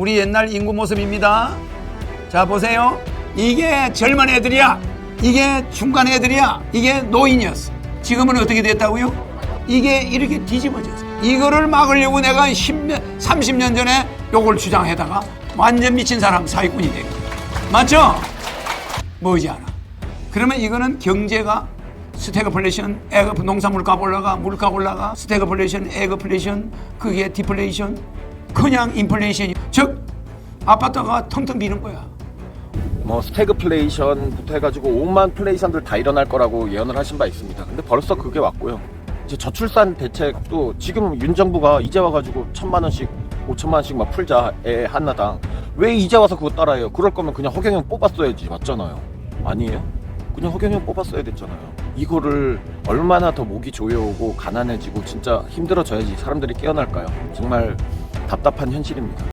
우리 옛날 인구 모습입니다. 자 보세요. 이게 젊은 애들이야. 이게 중간 애들이야. 이게 노인이었어. 지금은 어떻게 됐다고요? 이게 이렇게 뒤집어졌어. 이거를 막으려고 내가 10년, 30년 전에 요걸 주장해다가 완전 미친 사람 사기꾼이 된 거야. 맞죠? 뭐지 않아. 그러면 이거는 경제가 스태그플레이션, 에그 농산물값 올라가, 물값 올라가, 스태그플레이션, 에그플레이션, 그게 디플레이션, 그냥 인플레이션이 즉 아파트가 텅텅 비는 거야. 뭐 스태그플레이션부터 해가지고 5만 플레이션들 다 일어날 거라고 예언을 하신 바 있습니다. 근데 벌써 그게 왔고요. 이제 저출산 대책도 지금 윤 정부가 이제 와가지고 천만 원씩, 오천만 원씩 막 풀자 애 하나당 왜 이제 와서 그거 따라해요? 그럴 거면 그냥 허경영 뽑았어야지 맞잖아요. 아니에요? 그냥 허경영 뽑았어야 됐잖아요. 이거를 얼마나 더 목이 조여오고 가난해지고 진짜 힘들어져야지 사람들이 깨어날까요? 정말 답답한 현실입니다.